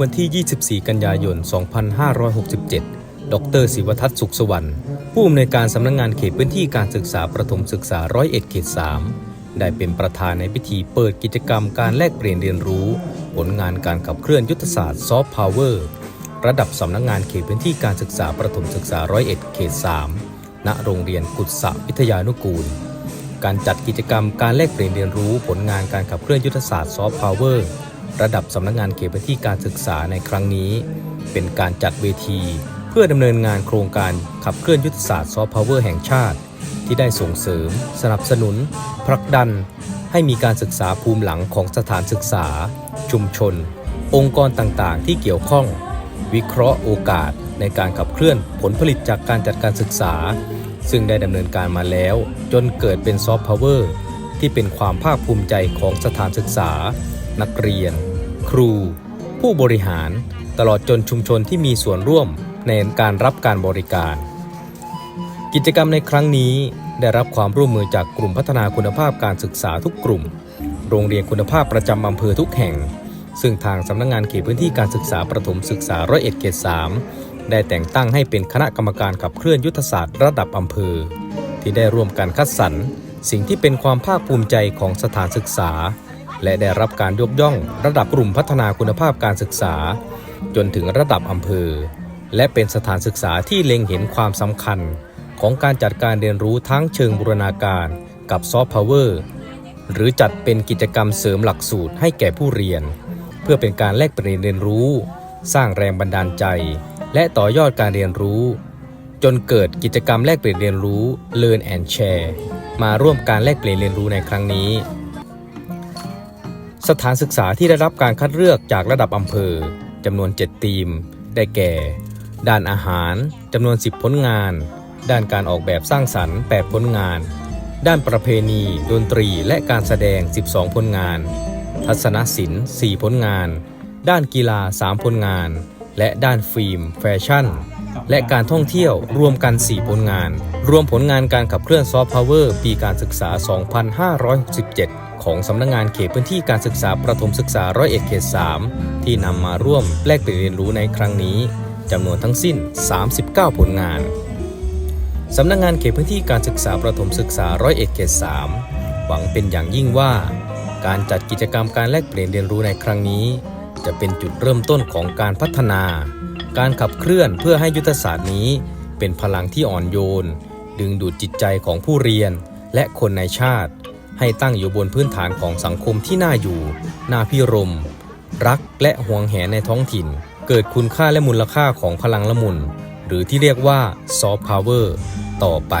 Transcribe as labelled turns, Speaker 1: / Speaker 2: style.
Speaker 1: วันที่ 24 กันยายน 2567 ดรศิวทัศน์สุขสวรรค์ผู้อำนวยการสำนักงงานเขตพื้นที่การศึกษาประถมศึกษาร้อยเอ็ดเขต 3 ได้เป็นประธานในพิธีเปิดกิจกรรมการแลกเปลี่ยนเรียนรู้ ผลงานการขับเคลื่อนยุทธศาสตร์ซอฟต์พาวเวอร์ระดับสำนักงงานเขตพื้นที่การศึกษาประถมศึกษาร้อยเอ็ดเขต 3 ณ โรงเรียนกุศะวิทยานุกูล การจัดกิจกรรมการแลกเปลี่ยนเรียนรู้ผลงานการขับเคลื่อนยุทธศาสตร์ซอฟต์พาวเวอร์ ระดับสำนักงานเขตพื้นที่การศึกษาในครั้งนี้ เป็นการจัดเวที เพื่อดำเนินงานโครงการขับเคลื่อนยุทธศาสตร์ซอฟต์พาวเวอร์แห่งชาติ ที่ได้ส่งเสริม สนับสนุนผลักดัน ให้มีการศึกษาภูมิหลังของสถานศึกษา ชุมชน องค์กรต่างๆ ที่เกี่ยวข้อง วิเคราะห์โอกาสในการขับเคลื่อนผลผลิตจากการจัดการศึกษา ซึ่งได้ดำเนินการมาแล้ว จนเกิดเป็นซอฟต์พาวเวอร์ ที่เป็นความภาคภูมิใจของสถานศึกษา นักเรียน ครู ผู้บริหาร ตลอดจนชุมชนที่มีส่วนร่วมในการรับการบริการ กิจกรรมในครั้งนี้ได้รับความร่วมมือจากกลุ่มพัฒนาคุณภาพการศึกษาทุกกลุ่ม โรงเรียนคุณภาพประจำอำเภอทุกแห่ง ซึ่งทางสำนักงงานเขตพื้นที่การศึกษาประถมศึกษาร้อยเอ็ดเขตสามได้แต่งตั้งให้เป็นคณะกรรมการขับเคลื่อนยุทธศาสตร์ระดับอำเภอ ที่ได้ร่วมกันคัดสรร สิ่งที่เป็นความภาคภูมิใจของสถานศึกษา และได้รับการยกย่องระดับกลุ่มพัฒนาคุณภาพการศึกษา จนถึงระดับอำเภอ และเป็นสถานศึกษาที่เล็งเห็นความสำคัญ ของการจัดการเรียนรู้ทั้งเชิงบูรณาการกับซอฟต์พาวเวอร์หรือจัดเป็นกิจกรรมเสริมหลักสูตรให้แก่ผู้เรียน เพื่อเป็นการแลกเปลี่ยนเรียนรู้ สร้างแรงบันดาลใจ และต่อยอดการเรียนรู้ จนเกิดกิจกรรมแลกเปลี่ยนเรียนรู้ Learn and Share มาร่วมการแลกเปลี่ยนเรียนรู้ในครั้งนี้ สถานศึกษาที่ได้รับการคัดเลือกจากระดับอำเภอจำนวน 7 ทีม ได้แก่ ด้านอาหารจำนวน 10 ผลงาน ด้านการออกแบบสร้างสรรค์ 8 ผลงาน ด้านประเพณี ดนตรีและการแสดง 12 ผลงาน ทัศนศิลป์ 4 ผลงาน ด้านกีฬา 3 ผลงาน และด้านฟิล์ม แฟชั่น และการท่องเที่ยวรวมกัน 4 ผลงาน รวมผลงานการขับเคลื่อนซอฟต์พาวเวอร์ปีการศึกษา 2567 ของสำนักงงานเขตพื้นที่การศึกษาประถมศึกษาร้อยเอ็ดเขต 3 ที่นำมาร่วมแลกเปลี่ยนเรียนรู้ในครั้งนี้จำนวนทั้งสิ้น 39 ผลงานสำนักงงานเขตพื้นที่การศึกษาประถมศึกษาร้อยเอ็ดเขต 3 หวังเป็นอย่างยิ่งว่า การจัดกิจกรรมการแลกเปลี่ยนเรียนรู้ในครั้งนี้ จะเป็นจุดเริ่มต้นของการพัฒนา การขับเคลื่อนเพื่อให้ยุทธศาสตร์นี้ เป็นพลังที่อ่อนโยน ดึงดูดจิตใจของผู้เรียน และคนในชาติ ให้ตั้งอยู่บนพื้นฐานของสังคมที่น่าอยู่ น่าพิรม รักและห่วงแหนในท้องถิ่น เกิดคุณค่าและมูลค่าของพลังละมุน หรือที่เรียกว่าซอฟต์พาวเวอร์ต่อไป